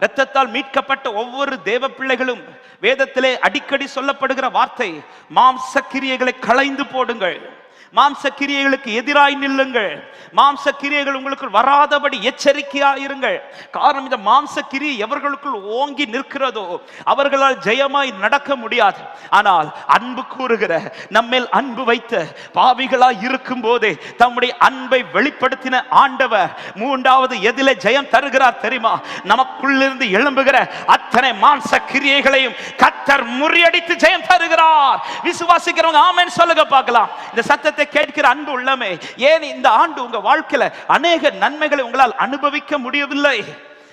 இரத்தத்தால் மீட்கப்பட்ட ஒவ்வொரு தேவ பிள்ளைகளும் வேதத்திலே அடிக்கடி சொல்லப்படுகிற வார்த்தை மாம்ச கிரியைகளை களைந்து போடுங்கள். மாம்ச கிரியைகளுக்கு எதிராய் நில்லுங்கள். மாம்ச கிரியைகள் உங்களுக்கு வராதபடி எச்சரிக்கையாயிருங்கள் காரணம் இந்த மாம்ச கிரியை எவர்களுக்குள் ஓங்கி நிற்கிறதோ அவர்களால் ஜெயமாய் நடக்க முடியாது. ஆனால் அன்பு கூறுகிற நம்மேல் அன்பு வைத்த பாவிகளாய் இருக்கும் போதே தம்முடைய அன்பை வெளிப்படுத்தின ஆண்டவர் மூன்றாவது எதிலே ஜெயம் தருகிறார் தெரியுமா? நமக்குள்ளிருந்து எழும்புகிற அத்தனை மாம்ச கிரியைகளையும் கத்தர் முறியடித்து ஜெயம் தருகிறார். விசுவாசிக்கிறவங்க ஆமேன்னு சொல்லுங்க பார்க்கலாம். இந்த சத்தத்தை கேட்கிற அன்பு உள்ளமே. ஏன் இந்த ஆண்டு உங்க வாழ்க்கையில அநேக நன்மைகளை உங்களால் அனுபவிக்க முடியவில்லை?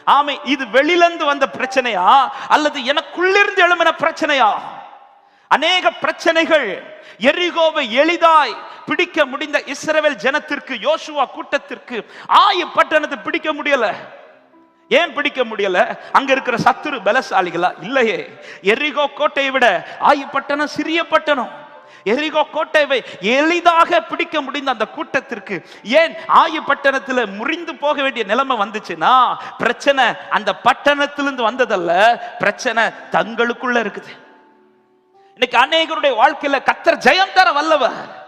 ஆமை இது வெளியிலிருந்து வந்த பிரச்சனையா? அல்லது எனக்குள்ளிருந்து எழுமின பிரச்சனையா? அநேக பிரச்சனைகள் எரிகோவை எளிதாய் பிடிக்க முடிந்த இஸ்ரவேல் ஜனத்திற்கு யோசுவா கூட்டத்திற்கு ஆய பட்டணத்தை பிடிக்க முடியல. ஏன் பிடிக்க முடியல? அங்க இருக்கிற சத்துரு பலசாலிகளா? இல்லையே. எரிகோ கோட்டையை விட ஆயு பட்டணம் சிறிய பட்டணம். எரிகோ கோட்டைவை எளிதாக பிடிக்க முடிந்த அந்த கூட்டத்திற்கு ஏன் ஆயு பட்டணத்தில் முறிந்து போக வேண்டிய நிலைமை வந்துச்சுன்னா பிரச்சனை அந்த பட்டணத்திலிருந்து வந்ததல்ல பிரச்சனை தங்களுக்குள்ள இருக்குது. இன்னைக்கு அநேகருடைய வாழ்க்கையில கத்தர் ஜெயம் தர வல்லவர்.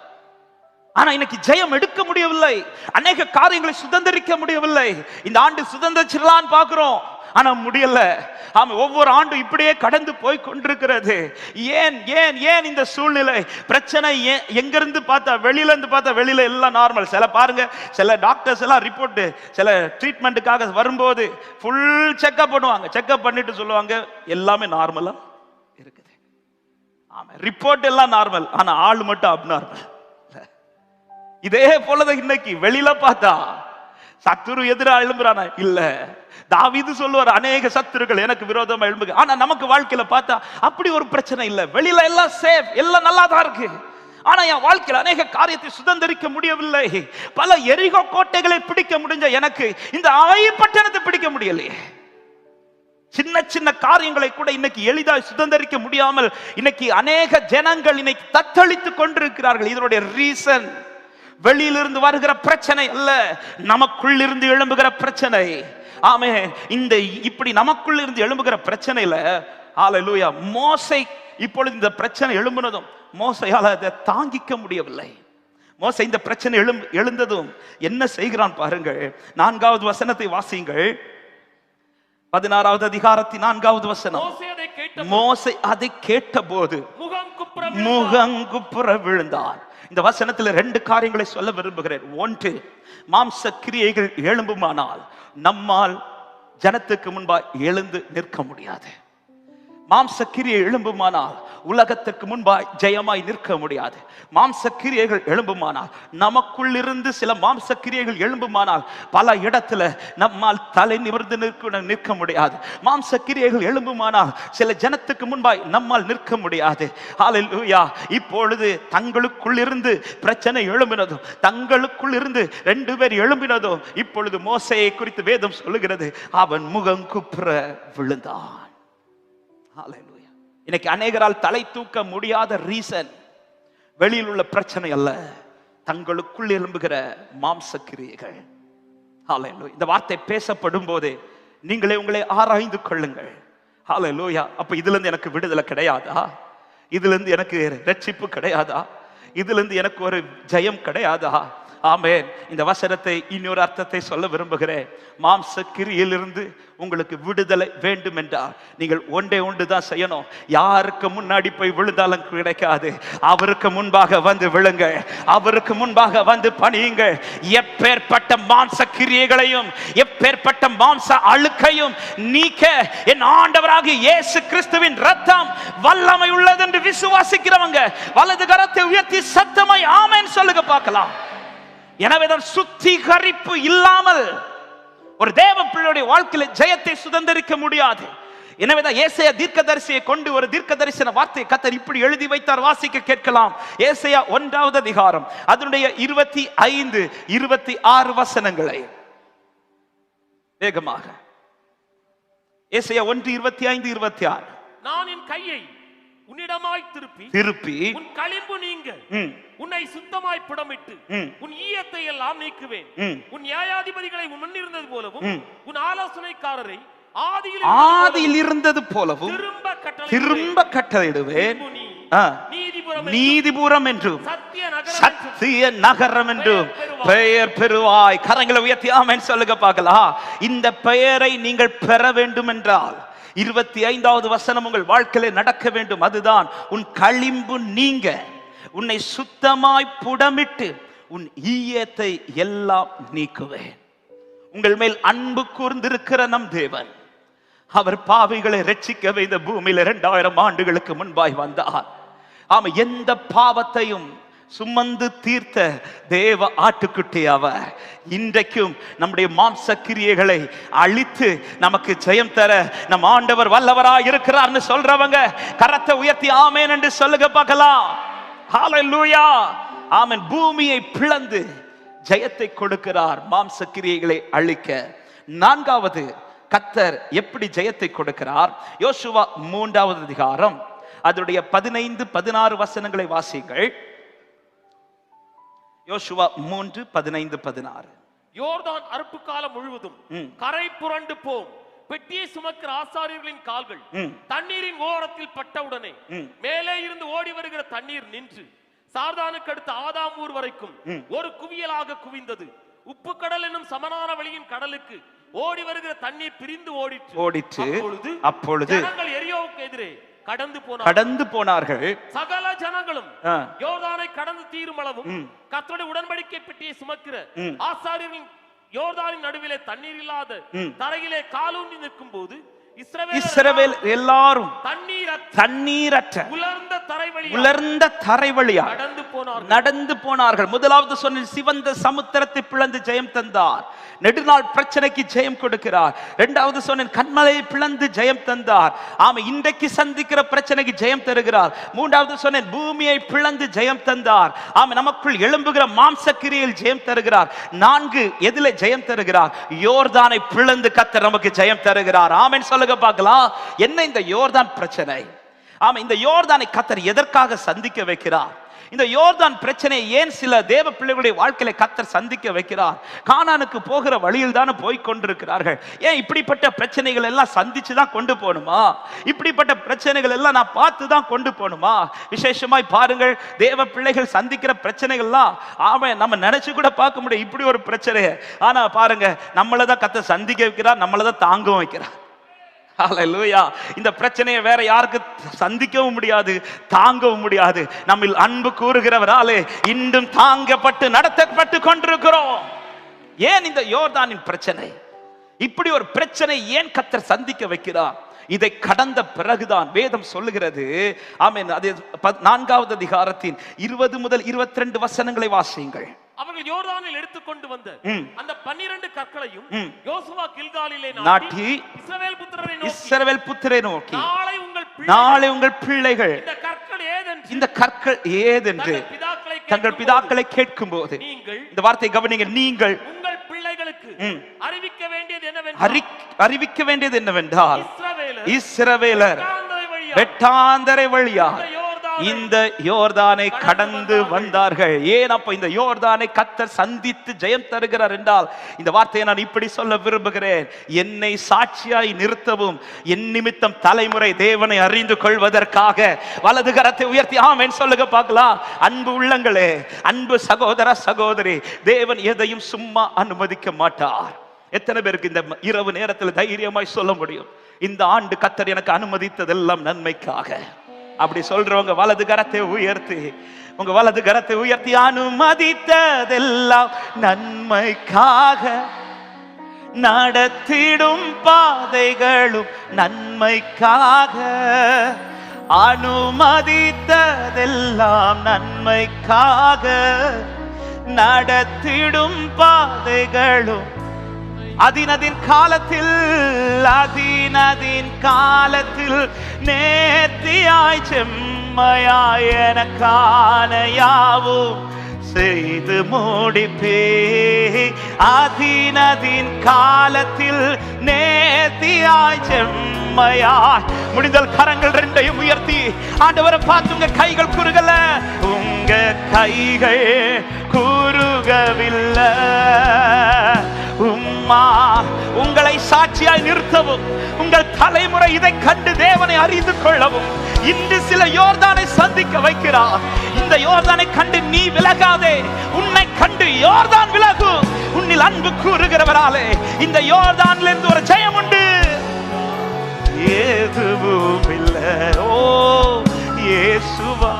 ஆனா இன்னைக்கு ஜெயம் எடுக்க முடியவில்லை. அநேக காரியங்களை சுதந்திரிக்க முடியவில்லை. இந்த ஆண்டு சுதந்திரிச்சிடலான்னு பாக்குறோம் ஆனா முடியல. ஆமா ஒவ்வொரு ஆண்டும் இப்படியே கடந்து போய் கொண்டிருக்கிறது. ஏன் ஏன் ஏன் இந்த சூழ்நிலை? பிரச்சனை ஏன் எங்கிருந்து பார்த்தா வெளியில இருந்து பார்த்தா வெளியில எல்லாம் நார்மல் சில பாருங்க சில டாக்டர்ஸ் எல்லாம் ரிப்போர்ட் சில ட்ரீட்மெண்ட்டுக்காக வரும்போது ஃபுல் செக்அப் பண்ணுவாங்க. செக்அப் பண்ணிட்டு சொல்லுவாங்க எல்லாமே நார்மலா இருக்குது. ஆமா ரிப்போர்ட் எல்லாம் நார்மல் ஆனா ஆள் மட்டும் அப்நார்மல் இதே போலதான் இன்னைக்கு வெளியில பார்த்தா சத்துரு எதிரா எழும்புறானா? இல்ல. தாவிது சொல்லுவார் அநேக சத்துருக்கள் எனக்கு விரோதமா எழும்புக. ஆனா நமக்கு வாழ்க்கையில பார்த்தா அப்படி ஒரு பிரச்சனை இல்ல. வெளியில எல்லாம் சேஃப் எல்லாம் நல்லா தான் இருக்கு. ஆனா என் வாழ்க்கையில அநேக காரியத்தை சுதந்திரிக்க முடியவில்லை. பல எரிகோ கோட்டைகளை பிடிக்க முடிஞ்ச எனக்கு இந்த ஆயப்பட்டணத்தை பிடிக்க முடியலையே. சின்ன சின்ன காரியங்களை கூட இன்னைக்கு எளிதாக சுதந்திரிக்க முடியாமல் இன்னைக்கு அநேக ஜனங்கள் இன்னைக்கு தத்தளித்துக் கொண்டிருக்கிறார்கள். இதனுடைய ரீசன் வெளியிலிருந்து வருகிற பிரச்சனை அல்ல. நமக்குள் இருந்து எழும்புகிற பிரச்சனை. ஆமே இந்த இப்படி நமக்குள் இருந்து எழும்புகிற பிரச்சனையில ஹalleluya மோசை இப்பொழுது இந்த பிரச்சனை எழும்புனதும் மோசையால அதை தாங்கிக்க முடியவில்லை. மோசை இந்த பிரச்சனை எழும் எழுந்ததும் என்ன செய்கிறான் பாருங்கள். நான்காவது வசனத்தை வாசியுங்கள். பதினாறாவது அதிகாரத்தின் நான்காவது வசனம். மோசே அதை கேட்ட குப்புற முகங்குப்புற விழுந்தார் இந்த வசனத்துல ரெண்டு காரியங்களை சொல்ல விரும்புகிறேன். ஒன்று மாம்ச கிரியைகள் எழும்புமானால் நம்மால் ஜனத்துக்கு முன்பாக எழுந்து நிற்க முடியாது. மாம்ச கிரியை எழும்புமானால் உலகத்துக்கு முன்பாய் ஜெயமாய் நிற்க முடியாது. மாம்ச கிரியைகள் எழும்புமானால் நமக்குள்ளிருந்து சில மாம்ச கிரியைகள் எழும்புமானால் பல இடத்துல நம்மால் தலை நிமிர்ந்து நிற்க நிற்க முடியாது. மாம்ச கிரியைகள் எழும்புமானால் சில ஜனத்துக்கு முன்பாய் நம்மால் நிற்க முடியாது. ஹalleluya இப்பொழுது தங்களுக்குள்ளிருந்து பிரச்சனை எழும்பினதும் தங்களுக்குள்ளிருந்து ரெண்டு பேர் எழும்பினதும் இப்பொழுது மோசையை குறித்து வேதம் சொல்லுகிறது. அவன் முகம் குப்புற விழுந்தான். இன்னைக்கு அநேகரால் தலை தூக்க முடியாத ரீசன் வெளியில் உள்ள பிரச்சனை அல்ல. தங்களுக்குள் எழும்புகிற மாம்ச கிரியைகள் இந்த வார்த்தை பேசப்படும் போதே நீங்களே உங்களை ஆராய்ந்து கொள்ளுங்கள். ஹalleluya அப்ப இதுல இருந்து எனக்கு விடுதலை கிடையாதா? இதுல இருந்து எனக்கு ரட்சிப்பு கிடையாதா? இதுல இருந்து எனக்கு ஒரு ஜெயம் கிடையாதா? ஆமே இந்த வசனத்தை இன்னொரு அர்த்தத்தை சொல்ல விரும்புகிறேன். மாம்ச கிரியிலிருந்து உங்களுக்கு விடுதலை வேண்டும் என்றால் நீங்கள் ஒன்றே ஒன்று தான் செய்யணும். யாருக்கு முன்னாடி போய் விழுந்தாலும் கிடைக்காது. அவருக்கு முன்பாக வந்து விழுங்க அவருக்கு முன்பாக வந்து பணியுங்க எப்பேற்பட்ட மாம்ச கிரியைகளையும் எப்பேற்பட்ட மாம்ச அழுக்கையும் நீக்க என் ஆண்டவராக இயேசு கிறிஸ்துவின் ரத்தம் வல்லமை உள்ளது என்று விசுவாசிக்கிறவங்க வலது கரத்தை உயர்த்தி சத்தமாய் ஆமேன் சொல்லுங்க பார்க்கலாம். எனவேதான் சுத்திகரிப்பு இல்லாமல் ஒரு தேவ பிள்ளையுடைய வாழ்க்கையில ஜெயத்தை சுதந்திரிக்க முடியாது. எனவேதான் ஏசையா தீர்க்கதரிசியை கொண்டு ஒரு தீர்க்க தரிசன வார்த்தை கத்தர் இப்படி எழுதி வைத்தார் வாசிக்க கேட்கலாம். ஏசையா ஒன்றாவது அதிகாரம் அதனுடைய இருபத்தி ஐந்து இருபத்தி ஆறு வசனங்களை. வேகமாக. ஏசையா ஒன்று இருபத்தி ஐந்து இருபத்தி ஆறு. நான் என் கையை உன்னிடமாய் திருப்பி திருப்பி உன் களிம்பு நீங்க உன்னை சுத்தமாய் புடமிட்டு. உன் ஈயத்தை எல்லாம் நீக்குவேன். உன் நியாயாதிபதிகளை முன்னிருந்தது போலவும். உன் ஆலோசனைக்காரரை ஆதியில் ஆதியில் இருந்தது போலவும் திரும்ப கட்டளை திரும்ப கட்டளையிடுவேன். நீதிபுரம் என்றும் சத்திய நகரம் சத்திய நகரம் என்றும் பெயர் பெறுவாய் கரங்களை உயர்த்தி ஆமென் சொல்லுங்க பார்க்கலாம் இந்த பெயரை நீங்கள் பெற வேண்டும் என்றால் இருபத்தி ஐந்தாவது வசனம் உங்கள் வாழ்க்கையில நடக்க வேண்டும். அதுதான் உன் களிம்பு நீங்க. உன்னை சுத்தமாய் புடமிட்டு உன் ஈயத்தை எல்லாம் நீக்குவேன். உங்கள் மேல் அன்பு கூர்ந்திருக்கிற நம் தேவன் அவர் பாவிகளை ரட்சிக்கவே இந்த பூமியில இரண்டாயிரம் ஆண்டுகளுக்கு முன்பாய் வந்தார். ஆமா எந்த பாவத்தையும் சுமந்து தீர்த்த தேவ ஆட்டுக்குட்டி அவ. இன்றைக்கும் நம்முடைய மாம்ச கிரியைகளை அழித்து நமக்கு ஜெயம் தர நம் ஆண்டவர் வல்லவராக இருக்கிறார்னு சொல்றவங்க கரத்தை உயர்த்தி ஆமேன் என்று சொல்லுங்க பார்க்கலாம். ஹalleluya ஆமன். பூமியை பிளந்து ஜெயத்தை கொடுக்கிறார் மாம்ச கிரியைகளை அழிக்க. நான்காவது கத்தர் எப்படி ஜெயத்தை கொடுக்கிறார்? யோசுவா மூன்றாவது அதிகாரம். அதனுடைய பதினைந்து பதினாறு வசனங்களை வாசிங்கள் யோசுவா மூன்று பதினைந்து பதினாறு யோர்தான் அறுப்பு காலம் முழுவதும். கரை புரண்டு போம் பெட்டியை சுமக்கிற ஆசாரியர்களின் கால்கள். தண்ணீரின் ஓரத்தில் பட்டவுடனே. மேலே இருந்து ஓடி வருகிற தண்ணீர் நின்று சார்தானுக்கு அடுத்த ஆதாமூர் வரைக்கும் ம். ஒரு குவியலாக குவிந்தது உப்பு கடல் என்னும் சமனான வழியின் கடலுக்கு ஓடி வருகிற தண்ணீர் பிரிந்து ஓடிற்று ஓடிற்று அப்பொழுது அப்பொழுது ஜனங்கள் எரியோவுக்கு எதிரே கடந்து போனார் கடந்து போனார்கள் சகல ஜனங்களும் யோர்தானை கடந்து தீரும் அளவும் ம். கர்த்தருடைய உடன்படிக்கை பெட்டியை சுமக்கிற ம். ஆசாரியரின் யோர்தானின் நடுவிலே தண்ணீர் இல்லாத. தரையிலே காலூன்றி நிற்கும் போது இஸ்ரவேல் எல்லாரும் தண்ணீர் தண்ணீரற்ற உலர்ந்த தரை வழியா நடந்து போனார்கள். முதலாவது சொன்ன சிவந்த சமுத்திரத்தை பிளந்து ஜெயம் தந்தார். நெடுநாள் பிரச்சனைக்கு ஜெயம் கொடுக்கிறார். இரண்டாவது சொன்னேன் கண்மலையை பிளந்து ஜெயம் தந்தார். ஆமா இன்றைக்கு சந்திக்கிற பிரச்சனைக்கு ஜெயம் தருகிறார். மூன்றாவது சொன்னேன் பூமியை பிளந்து ஜெயம் தந்தார். ஆமா நமக்குள் எழும்புகிற மாம்ச கிரியில் ஜெயம் தருகிறார். நான்கு எதில ஜெயம் தருகிறார். யோர்தானை பிளந்து கத்தர் நமக்கு ஜெயம் தருகிறார். ஆமென் சொல்லுங்க. பார்க்கலாம் என்ன இந்த யோர்தான் பிரச்சனை? ஆமா இந்த யோர்தானை கத்தர் எதற்காக சந்திக்க வைக்கிறார்? இந்த யோர்தான் பிரச்சனை ஏன் சில தேவ பிள்ளைகளுடைய வாழ்க்கையில கத்தர் சந்திக்க வைக்கிறார்? கானானுக்கு போகிற வழியில் தானே போய் கொண்டிருக்கிறார்கள். ஏன் இப்படிப்பட்ட பிரச்சனைகள் எல்லாம் சந்திச்சு தான் கொண்டு போகணுமா? இப்படிப்பட்ட பிரச்சனைகள் எல்லாம் நான் பார்த்து தான் கொண்டு போகணுமா? விசேஷமாய் பாருங்கள் தேவ பிள்ளைகள் சந்திக்கிற பிரச்சனைகள்லாம் ஆமாம் நம்ம நினைச்சு கூட பார்க்க முடியும் இப்படி ஒரு பிரச்சனை ஆனா பாருங்க நம்மளை தான் கத்தர் சந்திக்க வைக்கிறார் நம்மளை தான் தாங்கவும் வைக்கிறார். ஹalleluya. இந்த பிரச்சனையை வேற யாருக்கு சந்திக்கவும் முடியாது தாங்கவும் முடியாது. நம்மில் அன்பு கூறுகிறவராலே இன்றும் தாங்கப்பட்டு நடத்தப்பட்டு கொண்டிருக்கிறோம். ஏன் இந்த யோர்தானின் பிரச்சனை? இப்படி ஒரு பிரச்சனை ஏன் கத்தர் சந்திக்க வைக்கிறார்? இதை கடந்த பிறகுதான் வேதம் சொல்லுகிறது. ஆமென். அது நான்காவது அதிகாரத்தின் இருபது முதல் இருபத்தி ரெண்டு வசனங்களை வாசியுங்கள். அவர்கள் யோர்தானில் எடுத்துக்கொண்டு வந்த. அந்த பன்னிரண்டு கற்களையும். யோசுவா கில்காலிலே நாட்டி, இஸ்ரவேல் புத்திரரை நோக்கி இஸ்ரவேல் புத்திரை நோக்கி நாளை உங்கள் நாளை உங்கள் பிள்ளைகள் இந்த கற்கள் ஏதென்று இந்த கற்கள் ஏதென்று தங்கள் பிதாக்களை கேட்கும் போது நீங்கள் இந்த வார்த்தை கவனிங்க நீங்கள் உங்கள் பிள்ளைகளுக்கு. அறிவிக்க வேண்டியது என்னவென்றால் அறிவிக்க வேண்டியது என்னவென்றால் இஸ்ரவேலர் வெட்டாந்தரை வழியா வெட்டாந்தரை வழியா இந்த யோர்தானை கடந்து வந்தார்கள். ஏன் அப்ப இந்த யோர்தானை கத்தர் சந்தித்து ஜெயம் தருகிறார் என்றால் இந்த வார்த்தையை நான் இப்படி சொல்ல விரும்புகிறேன். என்னை சாட்சியாய் நிறுத்தவும் என் நிமித்தம் தலைமுறை தேவனை அறிந்து கொள்வதற்காக. வலது கரத்தை உயர்த்தி ஆமென் சொல்லுங்க பார்க்கலாம். அன்பு உள்ளங்களே அன்பு சகோதர சகோதரி தேவன் எதையும் சும்மா அனுமதிக்க மாட்டார். எத்தனை பேருக்கு இந்த இரவு நேரத்தில் தைரியமாய் சொல்ல முடியும்? இந்த ஆண்டு கத்தர் எனக்கு அனுமதித்ததெல்லாம் நன்மைக்காக. அப்படி சொல்றவங்க வலது கரத்தை உயர்த்தி உங்க வலது கரத்தை உயர்த்தி அனுமதித்ததெல்லாம் நன்மைக்காக நடத்திடும் பாதைகளும் நன்மைக்காக. அனுமதித்ததெல்லாம் நன்மைக்காக நடத்திடும் பாதைகளும் அதினதின் காலத்தில் அதினதின் காலத்தில் நேர்த்தியாய் செம்மையாய் என காணையாவும் செய்து முடிப்பே. அதினதின் காலத்தில் நேர்த்தியாய் செம்மையாய். முடிந்தல் கரங்கள் ரெண்டையும் உயர்த்தி ஆண்டவரை பார்த்து உங்க கைகள் குறுகல. உங்க கைகள் குறுகவில்லை. அம்மா உங்களை சாட்சியாய் நிறுத்தவும். உங்கள் தலைமுறை இதை கண்டு தேவனை அறிந்து கொள்ளவும். இன்று சில யோர்தானை சந்திக்க வைக்கிறார். இந்த யோர்தானை கண்டு நீ விலகாதே. உன்னை கண்டு யோர்தான் விலகு. உன்னில் அன்பு கூறுகிறவராலே. இந்த யோர்தான்ல இருந்து ஒரு ஜெயம் உண்டு. ஏதுவும் இல்லை ஓ ஏசுவா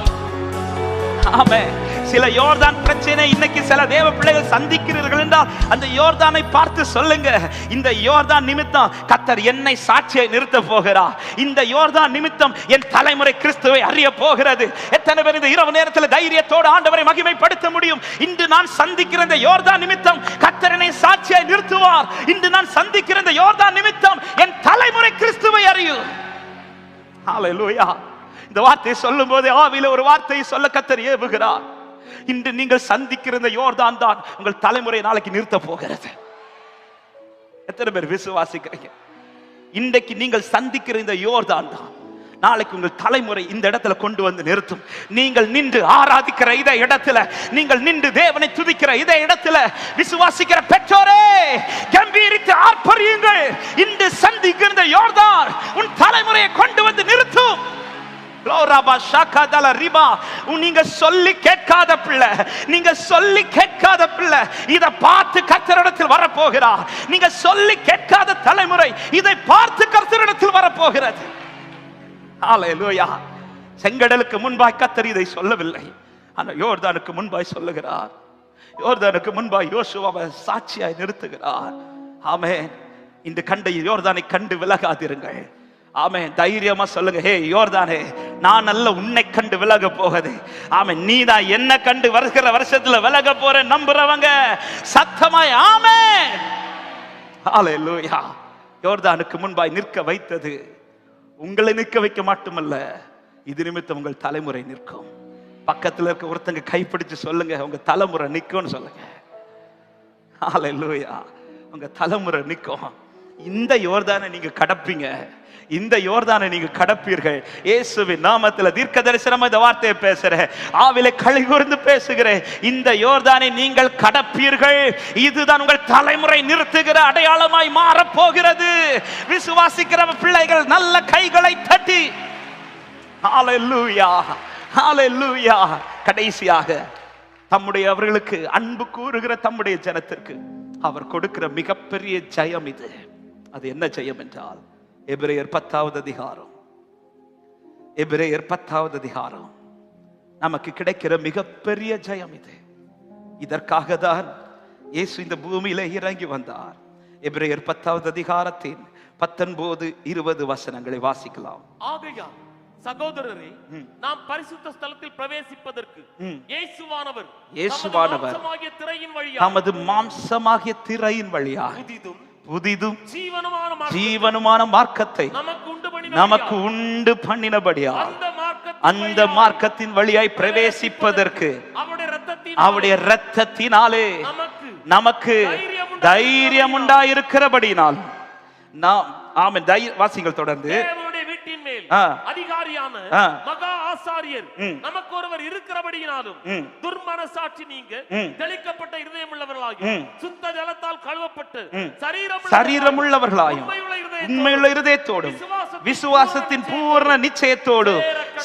ஆமே சில யோர்தான் பிரச்சனை இன்னைக்கு சில தேவ பிள்ளைகள் சந்திக்கிறீர்கள் என்றால் அந்த யோர்தானை பார்த்து சொல்லுங்க. இந்த யோர்தான் நிமித்தம் கத்தர் என்னை சாட்சியை நிறுத்த போகிறார். இந்த யோர்தான் நிமித்தம் என் தலைமுறை கிறிஸ்துவை அறிய போகிறது. எத்தனை பேர் இந்த இரவு நேரத்தில் தைரியத்தோடு ஆண்டவரை மகிமைப்படுத்த முடியும்? இன்று நான் சந்திக்கிற இந்த யோர்தான் நிமித்தம் கத்தரனை சாட்சியை நிறுத்துவார். இன்று நான் சந்திக்கிற இந்த யோர்தான் நிமித்தம் என் தலைமுறை கிறிஸ்துவை அறியும். இந்த வார்த்தையை சொல்லும் போது ஆவியில ஒரு வார்த்தையை சொல்ல கத்தர் ஏவுகிறார். இன்று நீங்கள் சந்திக்கிற யோர்தான் தான் உங்கள் தலைமுறை நாளைக்கு நிறுத்த போகிறது. எத்தனை பேர் விசுவாசிக்கிறீங்க? இன்றைக்கு நீங்கள் சந்திக்கிற இந்த யோர்தான் தான் நாளைக்கு உங்கள் தலைமுறை இந்த இடத்துல கொண்டு வந்து நிறுத்தும். நீங்கள் நின்று ஆராதிக்கிற இத இடத்துல நீங்கள் நின்று தேவனை துதிக்கிற இத இடத்துல விசுவாசிக்கிற பெற்றோரே கம்பீரித்து ஆர்ப்பரியுங்கள். இன்று சந்திக்கிற யோர்தான் உன் தலைமுறையை கொண்டு வந்து நிறுத்தும். நீங்க சொல்லி கேட்காத பிள்ளை. நீங்க சொல்லி கேட்காத பிள்ளை. இதை பார்த்து கர்த்தரிடத்தில் வரப்போகிறார். நீங்க சொல்லி கேட்காத தலைமுறை இதை பார்த்து கர்த்தரிடத்தில் வரப்போகிறது. ஹalleluya செங்கடலுக்கு முன்பாய் கத்தர் இதை சொல்லவில்லை. ஆனால் யோர்தானுக்கு முன்பாய் சொல்லுகிறார். யோர்தானுக்கு முன்பாய் யோசுவாவை சாட்சியாய் நிறுத்துகிறார். ஆமே இந்த கண்டை யோர்தானை கண்டு விலகாதிருங்கள். ஆமே தைரியமா சொல்லுங்க. ஹே யோர்தானே நான் அல்ல உன்னை கண்டு விலக போகுது ஆமே நீ தான் என்ன கண்டு வருகிற வருஷத்துல விலக போற நம்புறவங்க சத்தமாய் ஆமே. ஹalleluya. யோர்தானுக்கு முன்பாய் நிற்க வைத்தது உங்களை நிற்க வைக்க மட்டுமல்ல இது நிமித்தம் உங்கள் தலைமுறை நிற்கும். பக்கத்துல இருக்க ஒருத்தங்க கைப்பிடிச்சு சொல்லுங்க உங்க தலைமுறை நிற்கும்னு சொல்லுங்க. ஹalleluya. உங்க தலைமுறை நிற்கும் இந்த யோர்தானை நீங்க கடப்பீங்க. இந்த யோர்தானை நீங்க கடப்பீர்கள். இயேசுவின் நாமத்துல தீர்க்க தரிசனம் இந்த வார்த்தையை பேசுறேன். ஆவில களி கூர்ந்து பேசுகிறேன். இந்த யோர்தானை நீங்கள் கடப்பீர்கள். இதுதான் உங்கள் தலைமுறை நிறுத்துகிற அடையாளமாய் மாறப் போகிறது விசுவாசிக்கிற பிள்ளைகள் நல்ல கைகளை தட்டி. கடைசியாக தம்முடைய அவர்களுக்கு அன்பு கூறுகிற தம்முடைய ஜனத்திற்கு அவர் கொடுக்கிற மிகப்பெரிய ஜெயம் இது. அது என்ன ஜெயம் என்றால் எபிரேயர் பத்தாவது அதிகாரம். எபிரேயர் பத்தாவது அதிகாரம். நமக்கு கிடைக்கிற மிகப்பெரிய ஜெயம் இது. இதற்காக தான் இயேசு இந்த பூமியில இறங்கி வந்தார். எபிரேயர் பத்தாவது அதிகாரத்தின் பத்தொன்பது இருபது வசனங்களை வாசிக்கலாம். ஆகையால் சகோதரரே நாம் பரிசுத்த ஸ்தலத்தில் பிரவேசிப்பதற்கு. இயேசுவானவர் இயேசுவானவர். திரையின் வழியாக தமது மாம்சமாகிய திரையின் வழியாக. புதிதும் புதிதும் ஜீவனமான மார்க்கத்தை நமக்கு உண்டு பண்ணினபடியா அந்த மார்க்கத்தின் வழியாய் பிரவேசிப்பதற்கு அவருடைய ரத்தத்தின் அவருடைய இரத்தத்தினாலே நமக்கு தைரியம் உண்டாயிருக்கிறபடியினால் நாம் ஆமென் தை வாசிங்கள் தொடர்ந்து. அதிகாரியான. மகா ஆசாரியர் ம். நமக்கு ஒருவர் இருக்கிறபடியினாலும். துர்மனசாட்சி நீங்க. தெளிக்கப்பட்ட இருதயம் உள்ளவர்களாகி ம். சுத்த ஜலத்தால் கழுவப்பட்டு ம். சரீரம் சரீரமுள்ளவர்களாயும் உண்மையுள்ள இருதயத்தோடும் விசுவாசத்தின் பூர்ண நிச்சயத்தோடு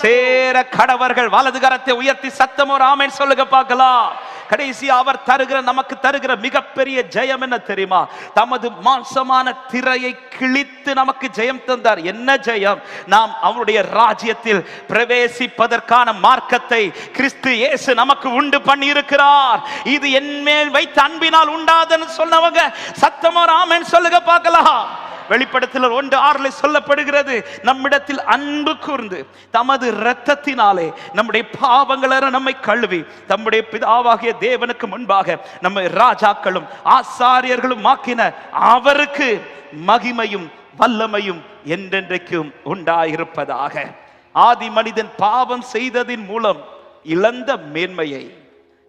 சேர கடவர்கள் வலது கரத்தை உயர்த்தி சத்தமோ ராமன் சொல்லுங்க பார்க்கலாம் கடைசி அவர் தருகிற நமக்கு தருகிற மிகப்பெரிய ஜெயம் என்ன தெரியுமா? தமது மாசமான திரையை கிழித்து நமக்கு ஜெயம் தந்தார். என்ன ஜெயம்? நாம் அவருடைய ராஜ்யத்தில் பிரவேசிப்பதற்கான மார்க்கத்தை கிறிஸ்து இயேசு நமக்கு உண்டு பண்ணி இருக்கிறார் இது என் மேல் வைத்த அன்பினால் உண்டாதுன்னு சொன்னவங்க சத்தமா ராமன் சொல்லுங்க பார்க்கலாம். வெளிப்படத்தில் ஒன்று ஆறுல சொல்லப்படுகிறது நம்மிடத்தில் அன்பு கூர்ந்து தமது இரத்தத்தினாலே நம்முடைய பாவங்களை நம்மை கழுவி தம்முடைய பிதாவாகிய தேவனுக்கு முன்பாக நம்ம ராஜாக்களும் ஆசாரியர்களும் ஆக்கின அவருக்கு மகிமையும் வல்லமையும் என்றென்றைக்கும் உண்டாயிருப்பதாக. ஆதி மனிதன் பாவம் செய்ததின் மூலம் இழந்த மேன்மையை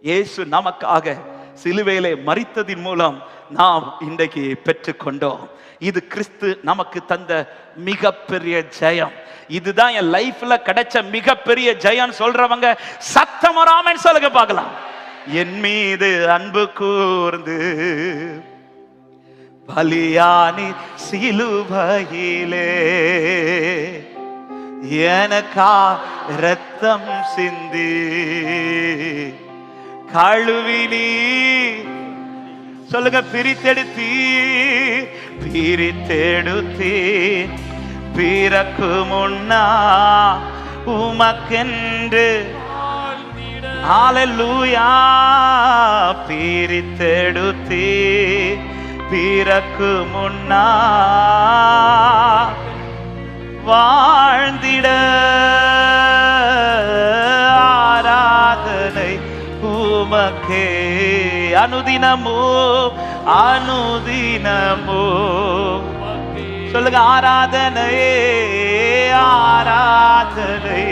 இயேசு நமக்காக சிலுவையிலே மறித்ததின் மூலம் நாம் இன்றைக்கு பெற்றுக்கொண்டோம். இது கிறிஸ்து நமக்கு தந்த மிகப்பெரிய ஜெயம். இதுதான் என் லைஃப்ல கிடைச்ச மிகப்பெரிய ஜெயம் சொல்றவங்க சத்தமராமன் சொல்லுங்க பார்க்கலாம். என் மீது அன்பு கூர்ந்து பலியானி சிலுவையிலே எனக்கா ரத்தம் சிந்தி. கழுவினி. சொல்லுங்க பிரித்தெடுத்தி பிரித்தெடுத்தி. பிறக்கு முன்னா உமக்கென்று. வாழ்ந்திட பிரித்தெடுத்தி பிறக்கு முன்னா. வாழ்ந்திட உமக்கே அனுதினமோ அனுதினமோ. சொல்லுங்க ஆராதனை ஆராதனை.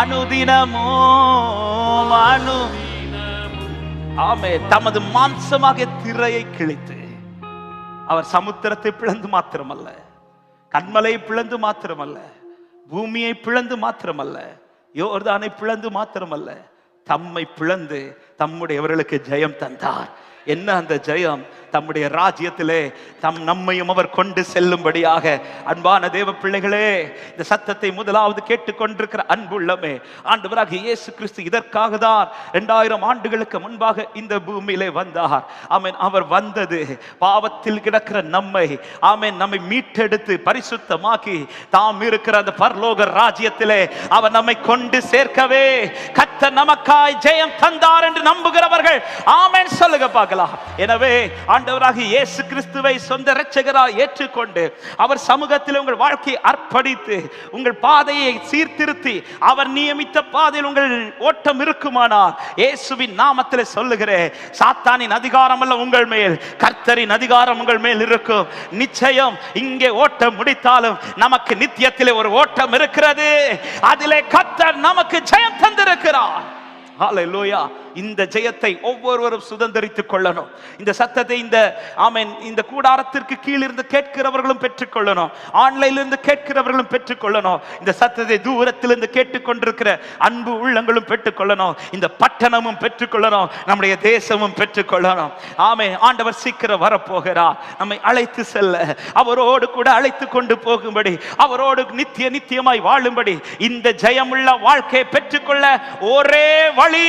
அனுதினமோ அனு. ஆமே தமது மாம்சமாக திரையை கிழித்து அவர் சமுத்திரத்தை பிளந்து மாத்திரமல்ல கண்மலை பிளந்து மாத்திரமல்ல பூமியை பிளந்து மாத்திரமல்ல யோர்தானை பிளந்து மாத்திரமல்ல தம்மை பிளந்து தம்முடையவர்களுக்கு ஜெயம் தந்தார். என்ன அந்த ஜெயம்? தம்முடைய ராஜ்யத்திலே தம் நம்மையும் அவர் கொண்டு செல்லும்படியாக. அன்பான தேவ பிள்ளைகளே இந்த சத்தத்தை முதலாவது கேட்டுக்கொண்டிருக்கிற அன்புள்ளமே ஆண்டவராக இயேசு கிறிஸ்து இதற்காக தான் இரண்டாயிரம் ஆண்டுகளுக்கு முன்பாக இந்த பூமியிலே வந்தார். ஆமேன் அவர் வந்தது பாவத்தில் கிடக்கிற நம்மை ஆமேன் நம்மை மீட்டெடுத்து பரிசுத்தமாக்கி தாம் இருக்கிற அந்த பரலோக ராஜ்யத்திலே அவர் நம்மை கொண்டு சேர்க்கவே கத்த நமக்காய் ஜெயம் தந்தார் என்று நம்புகிறவர்கள் ஆமேன் சொல்லுங்க பார்க்கலாம். எனவே ஆண்டவராக இயேசு கிறிஸ்துவை சொந்த இரட்சகராக ஏற்றுக்கொண்டு அவர் சமூகத்தில் உங்கள் வாழ்க்கையை அர்ப்பணித்து உங்கள் பாதையை சீர்திருத்தி அவர் நியமித்த பாதையில் உங்கள் ஓட்டம் இருக்குமானால் இயேசுவின் நாமத்தில் சொல்லுகிறேன் சாத்தானின் அதிகாரம் அல்ல உங்கள் மேல் கர்த்தரின் அதிகாரம் உங்கள் மேல் இருக்கும். நிச்சயம் இங்கே ஓட்டம் முடித்தாலும் நமக்கு நித்தியத்திலே ஒரு ஓட்டம் இருக்கிறது. அதிலே கர்த்தர் நமக்கு ஜெயம் தந்திருக்கிறார். ஹalleluya. இந்த ஜெயத்தை ஒவ்வொருவரும் சுதந்திரித்துக் கொள்ளணும். இந்த சத்தத்தை இந்த ஆமென் இந்த கூடாரத்திற்கு கீழிருந்து கேட்கிறவர்களும் பெற்றுக்கொள்ளணும். ஆன்லைன்லிருந்து கேட்கிறவர்களும் பெற்றுக்கொள்ளணும். இந்த சத்தத்தை தூரத்திலிருந்து கேட்டுக்கொண்டிருக்கிற அன்பு உள்ளங்களும் பெற்றுக்கொள்ளணும். இந்த பட்டணமும் பெற்றுக்கொள்ளணும். நம்முடைய தேசமும் பெற்றுக்கொள்ளணும். ஆமே ஆண்டவர் சீக்கிரம் வரப்போகிறார் நம்மை அழைத்து செல்ல. அவரோடு கூட அழைத்து கொண்டு போகும்படி அவரோடு நித்திய நித்தியமாய் வாழும்படி இந்த ஜெயமுள்ள வாழ்க்கையை பெற்றுக்கொள்ள ஒரே வழி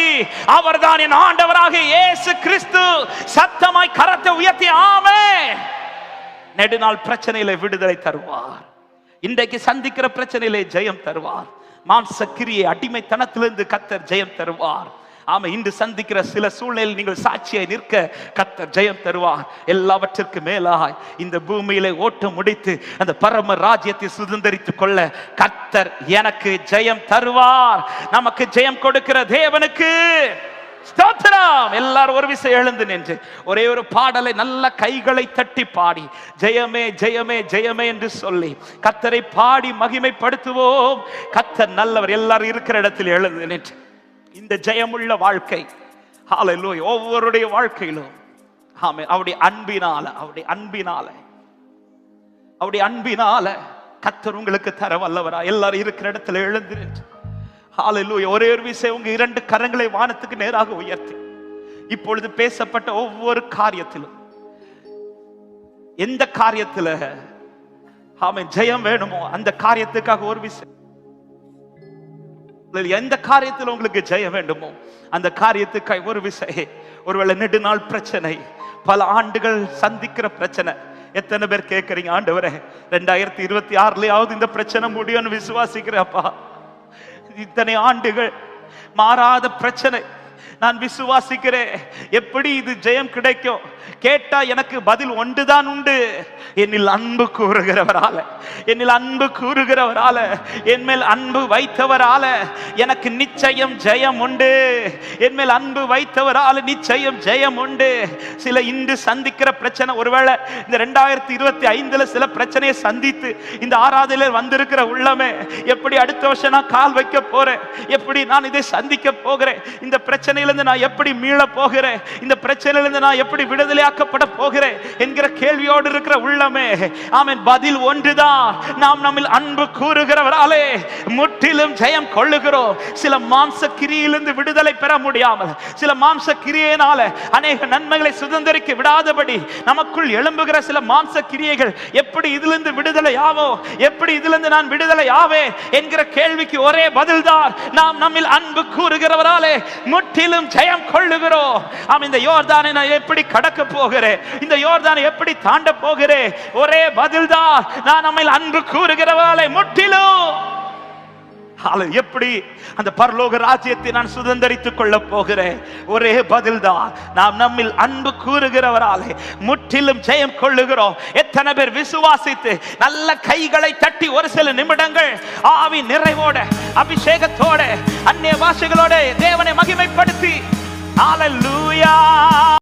அவர்தான் என் ஆண்டவராக இயேசு கிறிஸ்து. சத்தமாய் கரத்தை உயர்த்தி ஆமே. நெடுநாள் பிரச்சனையில விடுதலை தருவார். இன்றைக்கு சந்திக்கிற பிரச்சனையிலே ஜெயம் தருவார். மாம்ச கிரியை அடிமைத்தனத்திலிருந்து கத்தர் ஜெயம் தருவார். ஆமா இன்று சந்திக்கிற சில சூழ்நிலையில் நீங்கள் சாட்சியை நிற்க கத்தர் ஜெயம் தருவார். எல்லாவற்றிற்கு மேலாய் இந்த பூமியிலே ஓட்டம் முடித்து அந்த பரம ராஜ்யத்தை சுதந்திரித்துக் கொள்ள கத்தர் எனக்கு ஜெயம் தருவார். நமக்கு ஜெயம் கொடுக்கிற தேவனுக்கு. ஸ்தோத்திரம். எல்லாரும் ஒரு விசை எழுந்து நின்று ஒரே ஒரு பாடலை நல்ல கைகளை தட்டி பாடி ஜெயமே ஜெயமே ஜெயமே என்று சொல்லி கத்தரை பாடி மகிமைப்படுத்துவோம். கத்தர் நல்லவர். எல்லாரும் இருக்கிற இடத்தில் எழுந்து நின்று இந்த ஜெயமுள்ள வாழ்க்கை ஹalleluya ஒவ்வொருடைய வாழ்க்கையிலும் ஆமே அவருடைய அன்பினால அவருடைய அன்பினால அவருடைய அன்பினால கத்தர் உங்களுக்கு தர வல்லவரா? எல்லாரும் இருக்கிற இடத்துல எழுந்து நின்று ஒரே ஒரு விஷயம் உங்க இரண்டு கரங்களை வானத்துக்கு நேராக உயர்த்தி. இப்பொழுது பேசப்பட்ட ஒவ்வொரு காரியத்திலும் எந்த காரியத்துல அவன் ஜெயம் வேணுமோ அந்த காரியத்துக்காக ஒரு விஷயம். எந்த காரியத்தில் உங்களுக்கு ஜெயம் வேண்டுமோ அந்த காரியத்துக்காக ஒரு விசை ஒருவேளை நெடுநாள் பிரச்சனை பல ஆண்டுகள் சந்திக்கிற பிரச்சனை. எத்தனை பேர் கேட்கறீங்க ஆண்டு வரேன் ரெண்டாயிரத்தி இருபத்தி ஆறுலயாவது இந்த பிரச்சனை முடியும்னு விசுவாசிக்கிறப்பா இத்தனை ஆண்டுகள் மாறாத பிரச்சனை. நான் விசுவாசிக்கிறேன். எப்படி இது ஜெயம் கிடைக்கும்? கேட்டா எனக்கு பதில் ஒன்றுதான் உண்டு. என்னில் அன்பு கூறுகிறவரால என்னில் அன்பு கூறுகிறவரால என் மேல் அன்பு வைத்தவரால எனக்கு நிச்சயம் ஜெயம் உண்டு. என் மேல் அன்பு வைத்தவரால நிச்சயம் ஜெயம் உண்டு. சில இன்று சந்திக்கிற பிரச்சனை ஒருவேளை இந்த ரெண்டாயிரத்தி இருபத்தி ஐந்துல சில பிரச்சனையை சந்தித்து இந்த ஆராதனையில் வந்திருக்கிற உள்ளமே எப்படி அடுத்த வருஷம் நான் கால் வைக்க போறேன்? எப்படி நான் இதை சந்திக்க போகிறேன்? இந்த பிரச்சனையில பிரச்சனையிலிருந்து நான் எப்படி மீள போகிறேன்? இந்த பிரச்சனையிலிருந்து நான் எப்படி விடுதலையாக்கப்பட போகிறேன் என்கிற கேள்வியோடு இருக்கிற உள்ளமே. ஆமென். பதில் ஒன்றுதான். நாம் நம்மில் அன்பு கூறுகிறவராலே முற்றிலும் ஜெயம் கொள்ளுகிறோம். சில மாம்ச கிரியிலிருந்து விடுதலை பெற முடியாமல் சில மாம்ச கிரியையினால அநேக நன்மைகளை சுதந்திரிக்க விடாதபடி நமக்குள் எழும்புகிற சில மாம்ச கிரியைகள் எப்படி இதிலிருந்து விடுதலை ஆவோ எப்படி இதிலிருந்து நான் விடுதலை ஆவே என்கிற கேள்விக்கு ஒரே பதில்தான். நாம் நம்மில் அன்பு கூறுகிறவராலே முற்றிலும் ஜெயம் கொள்ளுகிறோம் ஆம் இந்த யோர்தானை நான் எப்படி கடக்க போகிறேன்? இந்த யோர்தானை எப்படி தாண்ட போகிறேன்? ஒரே பதில்தான் நான் நம்மை அன்பு கூறுகிறவர்களை முற்றிலும் எப்படி? அந்த பரலோக ராஜ்யத்தை நான் சுதந்திரித்துக் கொள்ள போகிறேன். ஒரே பதில்தான். நாம் நம்மில் அன்பு கூறுகிறவராலே முற்றிலும் ஜெயம் கொள்ளுகிறோம். எத்தனை பேர் விசுவாசித்து நல்ல கைகளை தட்டி ஒரு சில நிமிடங்கள் ஆவி நிறைவோட அபிஷேகத்தோட அந்நிய பாஷைகளோட தேவனை மகிமைப்படுத்தி. ஹalleluya